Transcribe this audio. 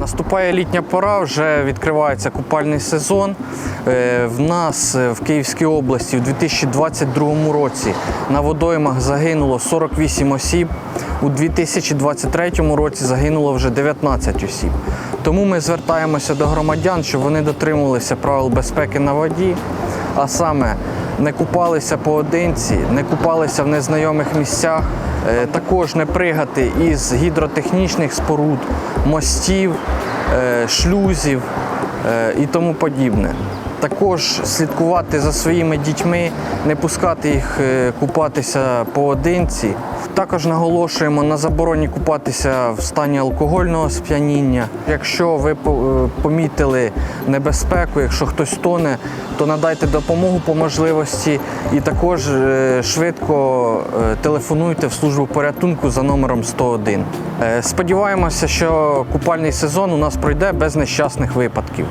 Наступає літня пора, вже відкривається купальний сезон. Е, В нас е, в Київській області в 2022 році на водоймах загинуло 48 осіб. У 2023 році загинуло вже 19 осіб. Тому ми звертаємося до громадян, щоб вони дотримувалися правил безпеки на воді, а саме не купалися поодинці, не купалися в незнайомих місцях, е, також не пригати із гідротехнічних споруд, мостів, е, шлюзів е, і тому подібне. Також слідкувати за своїми дітьми, не пускати їх е, купатися поодинці. Також наголошуємо на забороні купатися в стані алкогольного сп'яніння. Якщо ви е, помітили небезпеку, якщо хтось тоне, то надайте допомогу по можливості і також е, швидко телефонуйте в службу порятунку за номером 101. Е, Сподіваємося, що купальний сезон у нас пройде без нещасних випадків.